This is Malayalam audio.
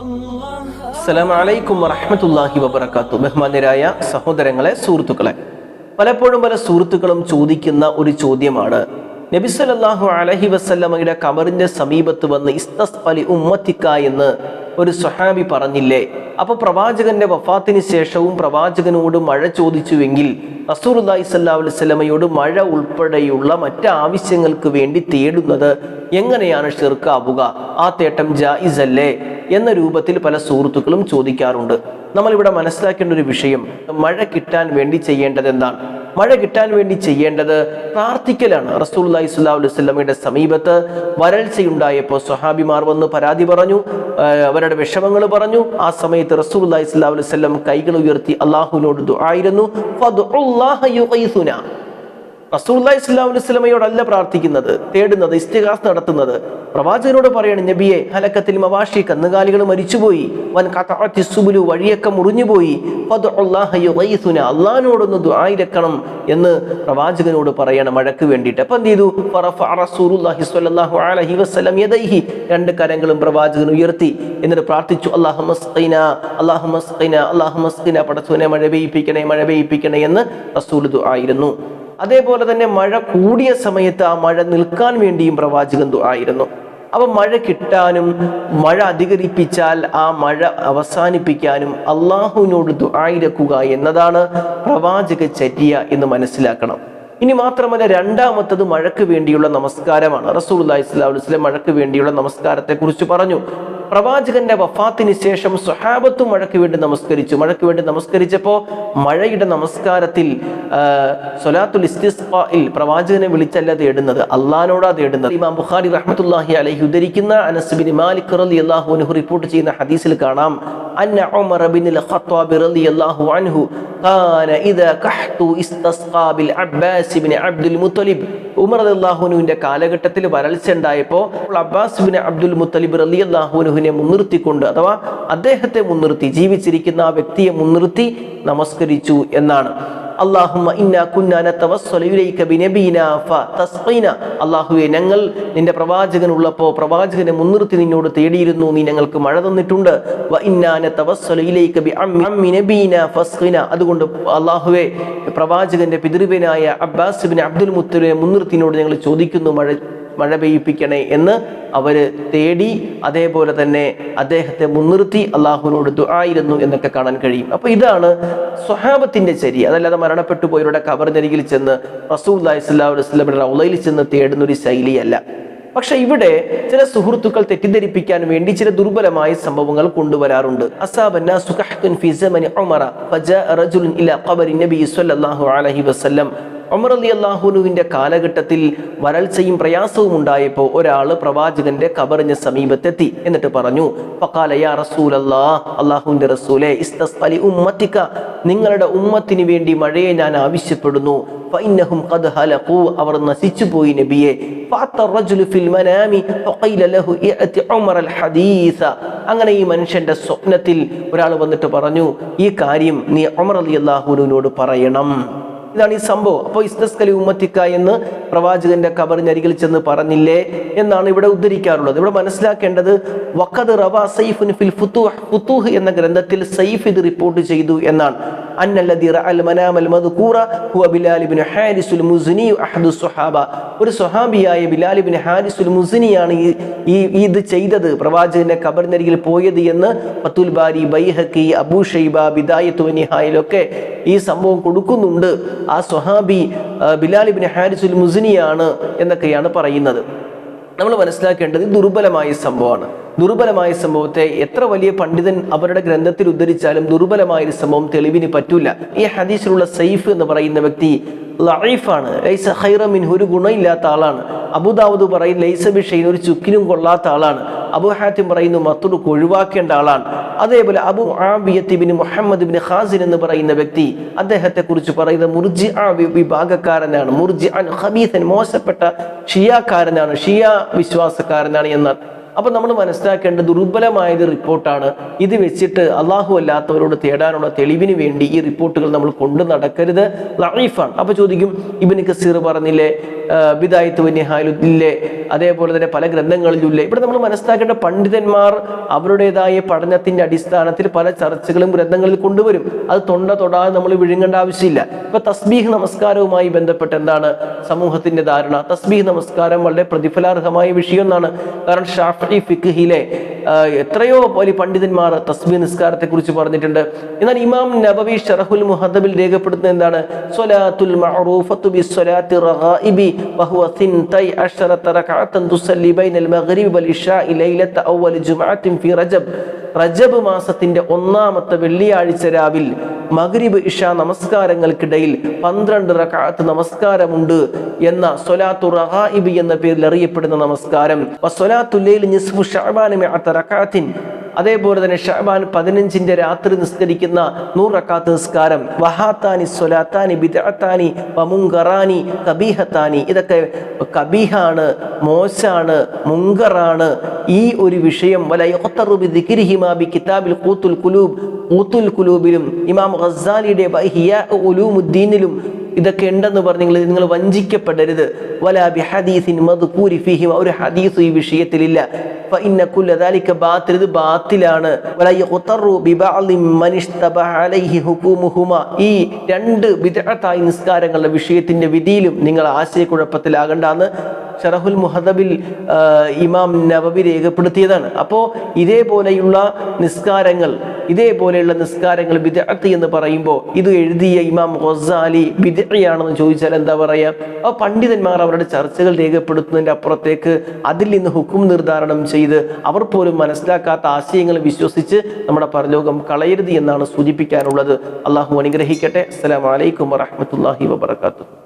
അസ്സലാമു അലൈക്കും വറഹ്മത്തുള്ളാഹി വബറകാത്തു ബഹുമാന്യരായ സഹോദരങ്ങളെ സുഹൃത്തുക്കളെ. പലപ്പോഴും പല സുഹൃത്തുക്കളും ചോദിക്കുന്ന ഒരു ചോദ്യമാണ്. നബി സല്ലല്ലാഹു അലൈഹി വസല്ലമയുടെ കബറിന്റെ സമീപത്ത് വന്ന് ഇസ്തസ് അലി ഉമ്മത്തിക്ക എന്ന് ഒരു സ്വഹാബി പറഞ്ഞില്ലേ? അപ്പൊ പ്രവാചകന്റെ വഫാത്തിന് ശേഷവും പ്രവാചകനോട് മഴ ചോദിച്ചുവെങ്കിൽ റസൂലുള്ളാഹി സ്വല്ലല്ലാഹു അലൈഹി വസല്ലമയോട് മഴ ഉൾപ്പെടെയുള്ള മറ്റ് ആവശ്യങ്ങൾക്ക് വേണ്ടി തേടുന്നത് എങ്ങനെയാണ് ഷിർക്കാവുക? ആ തേട്ടം ജായിസ് അല്ലേ എന്ന രൂപത്തിൽ പല സുഹൃത്തുക്കളും ചോദിക്കാറുണ്ട്. നമ്മളിവിടെ മനസ്സിലാക്കേണ്ട ഒരു വിഷയം മഴ കിട്ടാൻ വേണ്ടി ചെയ്യേണ്ടത് എന്താണ്? മഴ കിട്ടാൻ വേണ്ടി ചെയ്യേണ്ടത് പ്രാർത്ഥിക്കലാണ്. റസൂലുള്ളാഹി സ്വല്ലല്ലാഹു അലൈഹി വസല്ലമയുടെ സമീപത്ത് വരൾച്ചയുണ്ടായപ്പോൾ സ്വഹാബിമാർ വന്ന് പരാതി പറഞ്ഞു അവരുടെ വിഷമങ്ങൾ പറഞ്ഞു. ആ സമയത്ത് റസൂലുള്ളാഹി സ്വല്ലല്ലാഹു അലൈഹി വസല്ലം കൈകൾ ഉയർത്തി അള്ളാഹുവിനോട് ദുആയിരുന്നു സ്വല്ലല്ലാഹു അലൈഹി വസല്ലമയോടല്ല പ്രാർത്ഥിക്കുന്നത് തേടുന്നത് ഇസ്തിഹാസ് നടത്തുന്നത്. പ്രവാചകനോട് പറയണം നബിയെ ഹലക്കത്തിൽ മവാഷി കന്നുകാലികൾ മരിച്ചുപോയി. വൻ കഥാത്തിസുബുലു സുബുലു വഴിയൊക്കെ മുറിഞ്ഞുപോയി. ആയിരക്കണം അള്ളാഹിനോടൊന്ന് ദുആയിരക്കണം എന്ന് പ്രവാചകനോട് പറയണം മഴക്ക് വേണ്ടിയിട്ട്. അപ്പം എന്ത് ചെയ്തു? യദൈഹി. രണ്ട് കരങ്ങളും പ്രവാചകൻ ഉയർത്തി. എന്നിട്ട് പ്രാർത്ഥിച്ചു അല്ലാഹുമ്മസ്ഖിന അല്ലാഹുമ്മസ്ഖിന അല്ലാഹുമ്മസ്ഖിന പടച്ചവനെ മഴ പെയ്യിപ്പിക്കണേ മഴ പെയ്യിപ്പിക്കണേ എന്ന് റസൂൽ ദുആയിരുന്നു അതേപോലെ തന്നെ മഴ കൂടിയ സമയത്ത് ആ മഴ നിൽക്കാൻ വേണ്ടിയും പ്രവാചകൻ ആയിരുന്നു. അപ്പൊ മഴ കിട്ടാനും മഴ അധികരിപ്പിച്ചാൽ ആ മഴ അവസാനിപ്പിക്കാനും അള്ളാഹുവിനോട് ദുആയിരക്കുക എന്നതാണ് പ്രവാചക ചര്യ എന്ന് മനസ്സിലാക്കണം. ഇനി മാത്രമല്ല രണ്ടാമത്തത് മഴക്ക് വേണ്ടിയുള്ള നമസ്കാരമാണ്. റസൂൽ അലൈഹി വസല്ലം മഴയ്ക്ക് വേണ്ടിയുള്ള നമസ്കാരത്തെ കുറിച്ച് പറഞ്ഞു. പ്രവാചകന്റെ വഫാത്തിന് ശേഷം സുഹാബത്തും മഴയ്ക്ക് വേണ്ടി നമസ്കരിച്ചു. മഴയ്ക്ക് വേണ്ടി നമസ്കരിച്ചപ്പോൾ മഴയുടെ നമസ്കാരത്തിൽ സൊലാത്തുൽ ഇസ്തിസ്ഖായിൽ പ്രവാചകനെ വിളിച്ചല്ല തേടുന്നത് അള്ളഹാനോടാ തേടുന്നത് ഇമാം ബുഖാരി റഹ്മത്തുള്ളാഹി അലൈഹി ഉദ്ധരിക്കുന്ന അനസ് ബിൻ മാലിക് റളിയല്ലാഹു അൻഹു റിപ്പോർട്ട് ചെയ്യുന്ന ഹദീസിൽ കാണാം. അന്ന ഉമർ ബിൻ ഖത്താബ് റളിയല്ലാഹു അൻഹു عنه ഇദാ കഹ്തു كحت bill Abbas bin Abdul Muttalib. Umar റളിയല്ലാഹുവിന്റെ കാലഘട്ടത്തിൽ വരൾച്ച ഉണ്ടായപ്പോൾ അബ്ബാസ് ബിൻ അബ്ദുൽ മുത്തലിബ് റളിയല്ലാഹുവിനെ മുൻനിർത്തിക്കൊണ്ട് അഥവാ അദ്ദേഹത്തെ മുൻനിർത്തി ജീവിച്ചിരിക്കുന്ന ആ വ്യക്തിയെ മുൻനിർത്തി നമസ്കരിച്ചു എന്നാണ്. അല്ലാഹുവേ ഞങ്ങൾ നിന്റെ പ്രവാചകൻ ഉള്ളപ്പോൾ പ്രവാചകനെ മുൻനിർത്തി നിന്നോട് തേടിയിരുന്നു. നീ ഞങ്ങൾക്ക് മഴ തന്നിട്ടുണ്ട്. വ ബി അമ്മി അതുകൊണ്ട് അള്ളാഹുവെ പ്രവാചകന്റെ പിതൃവനായ അബ്ബാസ് ബിൻ അബ്ദുൽ മുത്തലിനെ മുൻനിർത്തിനോട് ഞങ്ങൾ ചോദിക്കുന്നു മഴ മഴ പെയ്യിപ്പിക്കണേ എന്ന് അവർ തേടി അതേപോലെ തന്നെ അദ്ദേഹത്തെ മുൻനിർത്തി അള്ളാഹുവിനോട് ദുആയിരുന്നു എന്നൊക്കെ കാണാൻ കഴിയും. അപ്പൊ ഇതാണ് സ്വഹാബത്തിന്റെ ചരി അതല്ലാതെ മരണപ്പെട്ടു പോയവരുടെ കബറിനരികിൽ ചെന്ന് റസൂൽ അലൈഹിസ്ലാമിന്റെ റൗലയിൽ ചെന്ന് തേടുന്ന ഒരു ശൈലിയല്ല. പക്ഷെ ഇവിടെ ചില സുഹൃത്തുക്കൾ തെറ്റിദ്ധരിപ്പിക്കാൻ വേണ്ടി ചില ദുർബലമായ സംഭവങ്ങൾ കൊണ്ടുവരാറുണ്ട്. അസാബന്ന ഒമർ അലി അള്ളാഹുനുവിന്റെ കാലഘട്ടത്തിൽ വരൾച്ചയും പ്രയാസവും ഉണ്ടായപ്പോൾ ഒരാൾ പ്രവാചകന്റെ കബറിന് സമീപത്തെത്തി. എന്നിട്ട് പറഞ്ഞു പക്കാലയാ റസൂലെ ഉമ്മത്തിക്ക നിങ്ങളുടെ ഉമ്മത്തിന് വേണ്ടി മഴയെ ഞാൻ ആവശ്യപ്പെടുന്നു. ഖദ് ഹലഖു അവർ നശിച്ചു പോയി നബിയെ അങ്ങനെ ഈ മനുഷ്യന്റെ സ്വപ്നത്തിൽ ഒരാൾ വന്നിട്ട് പറഞ്ഞു ഈ കാര്യം നീ ഒമർ അലി അള്ളാഹുനോട് പറയണം. ഇതാണ് ഈ സംഭവം. അപ്പോൾ ഇസ്തസ്കലി ഉമ്മത്തിക്ക എന്ന് പ്രവാചകന്റെ കബറിനരികിൽ ചെന്ന് പറഞ്ഞില്ലേ എന്നാണ് ഇവിടെ ഉദ്ധരിക്കാറുള്ളത്. ഇവിടെ മനസ്സിലാക്കേണ്ടത് വഖദ് റവ സൈഫുൻ ഫിൽ ഫുത്തൂഹ് ഫുതൂഹ് എന്ന ഗ്രന്ഥത്തിൽ സൈഫ് ഇത് റിപ്പോർട്ട് ചെയ്തു എന്നാണ്. ഒരു സ്വഹാബിയായ ബിലാൽ ഇബ്നു ഹാരിസുൽ മുസിനിയാണ് ഈ ഇത് ചെയ്തത് പ്രവാചകന്റെ കബറിനരികിൽ പോയത് എന്ന്. ഫത്തുൽ ബാരി ബൈഹക്കി അബൂ ഷൈബ ബിദായത്തു നിഹായിലൊക്കെ ഈ സംഭവം കൊടുക്കുന്നുണ്ട്. ആ സ്വഹാബി ഇബ്നു ഹാരിസുൽ മുസിനിയാണ് എന്നൊക്കെയാണ് പറയുന്നത്. നമ്മൾ മനസ്സിലാക്കേണ്ടത് ദുർബലമായ സംഭവമാണ്. ദുർബലമായ സംഭവത്തെ എത്ര വലിയ പണ്ഡിതൻ അവരുടെ ഗ്രന്ഥത്തിൽ ഉദ്ധരിച്ചാലും ദുർബലമായ ഒരു സംഭവം തെളിവിന് പറ്റൂല. ഈ ഹദീസിലുള്ള സൈഫ് എന്ന് പറയുന്ന വ്യക്തി ലൈഫാണ് ലൈസ ഹൈറമിൻ ഒരു ഗുണമില്ലാത്ത ആളാണ്. അബുദാവൂദ് പറയും ലൈസ ബിഷൈൻ ഒരു ചുക്കിനും കൊള്ളാത്ത ആളാണ്. അബു ഹാത്തിം പറയുന്നു മത്തുടുക്ക് ഒഴിവാക്കേണ്ട ആളാണ്. അതേപോലെ അബു ആബിയത്തി ബിൻ മുഹമ്മദ് ബിൻ ഖാസിൻ എന്ന് പറയുന്ന വ്യക്തി അദ്ദേഹത്തെ കുറിച്ച് പറയുന്ന മുർജി ആ വിഭാഗക്കാരനാണ്. മുർജി അൻ ഹബീസൻ മോശപ്പെട്ട ഷിയാക്കാരനാണ് ഷിയ വിശ്വാസക്കാരനാണ് എന്ന് അപ്പൊ നമ്മൾ മനസ്സിലാക്കേണ്ട ദുർബലമായത് റിപ്പോർട്ടാണ്. ഇത് വെച്ചിട്ട് അള്ളാഹു അല്ലാത്തവരോട് തേടാനുള്ള തെളിവിന് വേണ്ടി ഈ റിപ്പോർട്ടുകൾ നമ്മൾ കൊണ്ടു നടക്കരുത്. ലൈഫാണ് അപ്പൊ ചോദിക്കും ഇബിന് കസീർ പറഞ്ഞില്ലേ ബിദായത്ത് വന്യഹാലുല്ലേ അതേപോലെ തന്നെ പല ഗ്രന്ഥങ്ങളിലുമില്ലേ ഇവിടെ നമ്മൾ മനസ്സിലാക്കേണ്ട പണ്ഡിതന്മാർ അവരുടേതായ പഠനത്തിന്റെ അടിസ്ഥാനത്തിൽ പല ചർച്ചകളും ഗ്രന്ഥങ്ങളിൽ കൊണ്ടുവരും. അത് തൊണ്ട തൊടാതെ നമ്മൾ വിഴുങ്ങേണ്ട ആവശ്യമില്ല. ഇപ്പൊ തസ്ബീഹ് നമസ്കാരവുമായി ബന്ധപ്പെട്ട് എന്താണ് സമൂഹത്തിന്റെ ധാരണ? തസ്ബീഹ് നമസ്കാരം വളരെ പ്രതിഫലാർഹമായ വിഷയം എന്നാണ് കാരണം ഷാഫി ഫിഖ്ഹിലെ എത്രയോ വലിയ പണ്ഡിതന്മാർ തസ്ബീഹ് നിസ്കാരത്തെ കുറിച്ച് പറഞ്ഞിട്ടുണ്ട്. എന്നാൽ ഇമാം നബവി ഷറഹുൽ മുഹദബിൽ രേഖപ്പെടുത്തുന്നത് എന്താണ്? സ്വലാത്തുൽ റകഅത്തൻ തുസല്ലി ബൈനൽ ഇശാഇ ഫി റജബ്. റജബ് മാസത്തിന്റെ ഒന്നാമത്തെ വെള്ളിയാഴ്ച രാവിൽ മഗ്രിബ് ഇഷ നമസ്കാരങ്ങൾക്കിടയിൽ പന്ത്രണ്ട് റക്കാത്ത് നമസ്കാരമുണ്ട് എന്ന സൊലാത്തു റഹായിബ് എന്ന പേരിൽ അറിയപ്പെടുന്ന നമസ്കാരം. നിസ്ഫു അതേപോലെ തന്നെ ഷഅബാൻ പതിനഞ്ചിന്റെ രാത്രി നിസ്കരിക്കുന്ന നൂറക്കാത്ത റക്കാത്ത് നിസ്കാരം. വഹാത്താനി സ്വലാത്താനി ബിദാത്താനി വമുങ്കറാനി കബീഹത്താനി. ഇതൊക്കെ കബീഹാണ് മോശാണ് മുങ്കറാണ്. ഈ ഒരു വിഷയം വല യുഖ്തറു ബിദിക്രിഹിമാ ബി കിതാബിൽ കൂത്തുൽ കുലൂബ് കൂത്തുൽ കുലൂബിലും ഇമാം ഖസാലിയുടെ ഉലൂമുദ്ദീനിലും ഇതൊക്കെ ഉണ്ടെന്ന് പറഞ്ഞ് നിങ്ങൾ നിങ്ങൾ വഞ്ചിക്കപ്പെടരുത്. വലാബി ഹദീസിൻ മധുക്കൂരി ഫിഹിം. ഒരു ഹദീസ് ഈ വിഷയത്തിലില്ല. ഫഇന്നക്കുല്ലതാലിക്ക ഈ രണ്ട് വിദഗ്ധത്തായ നിസ്കാരങ്ങളുടെ വിഷയത്തിന്റെ വിധിയിലും നിങ്ങൾ ആശയക്കുഴപ്പത്തിലാകണ്ടെന്ന് ഷറഹുൽ മുഹദബിൽ ഇമാം നവബി രേഖപ്പെടുത്തിയതാണ്. അപ്പോ ഇതേപോലെയുള്ള നിസ്കാരങ്ങൾ ഇതേപോലെയുള്ള നിസ്കാരങ്ങൾ ബിദ്അത്ത് എന്ന് പറയുമ്പോൾ ഇത് എഴുതിയ ഇമാം ഹൊസാലി വിദഗ്ധയാണെന്ന് ചോദിച്ചാൽ എന്താ പറയാ? ആ പണ്ഡിതന്മാർ അവരുടെ ചർച്ചകൾ രേഖപ്പെടുത്തുന്നതിന്റെ അപ്പുറത്തേക്ക് അതിൽ നിന്ന് ഹുക്കും നിർദ്ധാരണം ചെയ്ത് അവർ പോലും മനസ്സിലാക്കാത്ത ആശയങ്ങൾ വിശ്വസിച്ച് നമ്മുടെ പരലോകം കളയരുത് എന്നാണ് സൂചിപ്പിക്കാനുള്ളത്. അള്ളാഹു അനുഗ്രഹിക്കട്ടെ. അസ്സലാമു അലൈക്കും വറഹ്മത്തുള്ളാഹി വബറകാതുഹു.